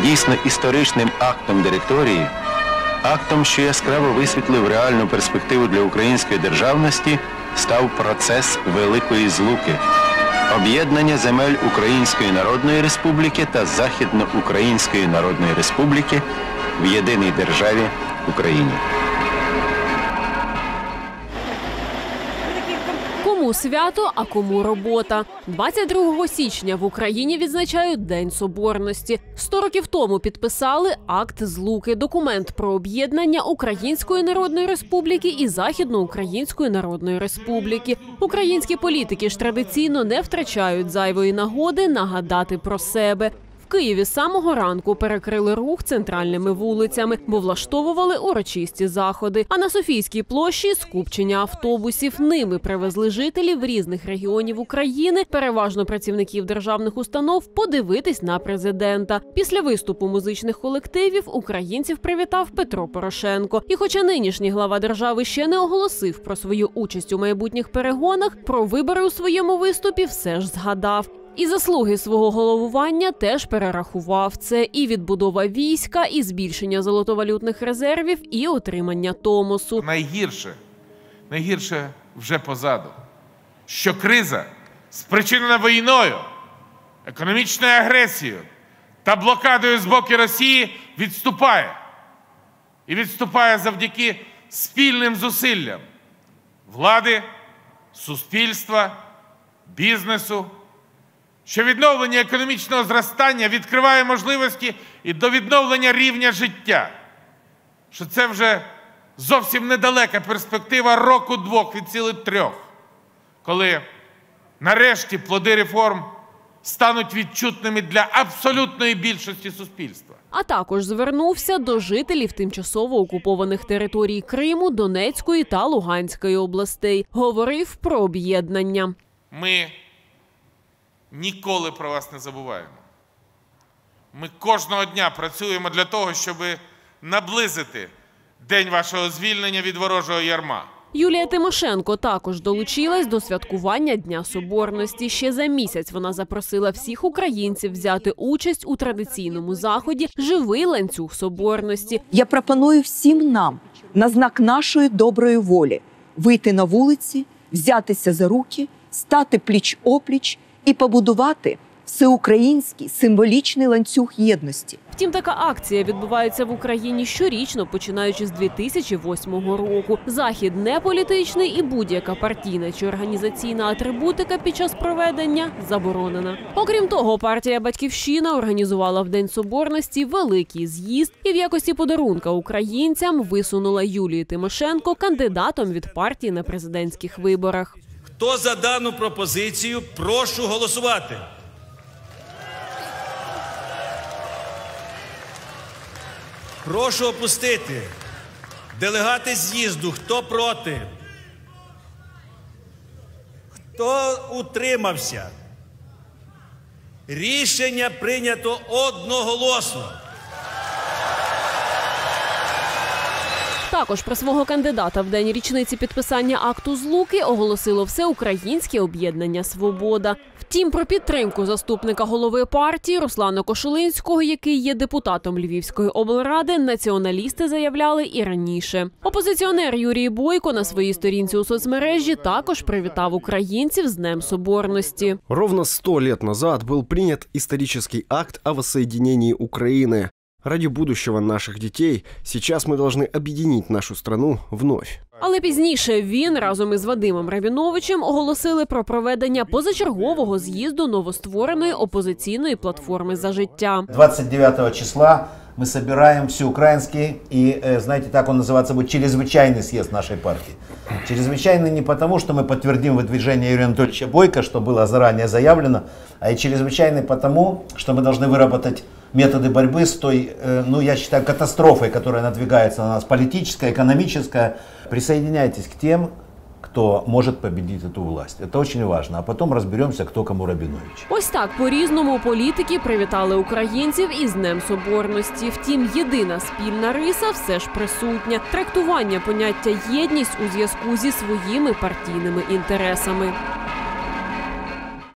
дійсно історичним актом директорії, актом, що яскраво висвітлив реальну перспективу для української державності, став процес Великої Злуки. Об'єднання земель Української Народної Республіки та Західноукраїнської Народної Республіки в єдиній державі Україні. Кому свято, а кому робота. 22 січня в Україні відзначають День Соборності. Сто років тому підписали акт злуки, документ про об'єднання Української Народної Республіки і Західноукраїнської Народної Республіки. Українські політики ж традиційно не втрачають зайвої нагоди нагадати про себе. Києві з самого ранку перекрили рух центральними вулицями, бо влаштовували урочисті заходи. А на Софійській площі скупчення автобусів. Ними привезли жителів різних регіонів України, переважно працівників державних установ, подивитись на президента. Після виступу музичних колективів українців привітав Петро Порошенко. І, хоча нинішній глава держави ще не оголосив про свою участь у майбутніх перегонах, про вибори у своєму виступі все ж згадав. І заслуги свого головування теж перерахував це і відбудова війська, і збільшення золотовалютних резервів, і отримання Томосу. Найгірше, найгірше вже позаду. Що криза, спричинена війною, економічною агресією та блокадою з боку Росії, відступає. І відступає завдяки спільним зусиллям влади, суспільства, бізнесу що відновлення економічного зростання відкриває можливості і до відновлення рівня життя, що це вже зовсім недалека перспектива року-двох від цілих трьох, коли нарешті плоди реформ стануть відчутними для абсолютної більшості суспільства. А також звернувся до жителів тимчасово окупованих територій Криму, Донецької та Луганської областей. Говорив про об'єднання. Ми ніколи про вас не забуваємо. Ми кожного дня працюємо для того, щоб наблизити день вашого звільнення від ворожого ярма. Юлія Тимошенко також долучилась до святкування Дня Соборності. Ще за місяць вона запросила всіх українців взяти участь у традиційному заході Живий ланцюг соборності. Я пропоную всім нам на знак нашої доброї волі вийти на вулиці, взятися за руки, стати пліч опліч і побудувати всеукраїнський символічний ланцюг єдності. Втім, така акція відбувається в Україні щорічно, починаючи з 2008 року. Захід не політичний і будь-яка партійна чи організаційна атрибутика під час проведення заборонена. Окрім того, партія Батьківщина організувала в День Соборності великий з'їзд і в якості подарунка українцям висунула Юлію Тимошенко кандидатом від партії на президентських виборах. Хто за дану пропозицію, прошу голосувати. Прошу опустити. Делегати з'їзду. Хто проти? Хто утримався? Рішення прийнято одноголосно. Також про свого кандидата в день річниці підписання акту злуки оголосило всеукраїнське об'єднання Свобода. Втім, про підтримку заступника голови партії Руслана Кошулинського, який є депутатом Львівської облради, націоналісти заявляли і раніше. Опозиціонер Юрій Бойко на своїй сторінці у соцмережі також привітав українців з Днем Соборності. Ровно сто лет назад был принят исторический акт о воссоединении Украины. Ради будущего наших детей сейчас мы должны объединить нашу страну вновь. Але пізніше він разом із Вадимом Равіновичем оголосили про проведення позачергового з'їзду новоствореної опозиційної платформи за життя. 29 числа мы собираем всеукраинский, и, э, знаете, так он называться будет, чрезвычайный съезд нашей партии. Чрезвычайный не потому, что мы подтвердим выдвижение Юрия Анатольевича Бойко, что было заранее заявлено, а и чрезвычайный потому, что мы должны выработать методы борьбы с той, э, ну, я считаю, катастрофой, которая надвигается на нас, политическая, экономическая. Присоединяйтесь к тем, кто может победить эту власть. Это очень важно. А потом разберемся, кто кому Рабинович. Ось так по-різному політики привітали українців із Днем Соборності. Втім, єдина спільна риса все ж присутня трактування поняття єдність у зв'язку зі своїми партійними інтересами.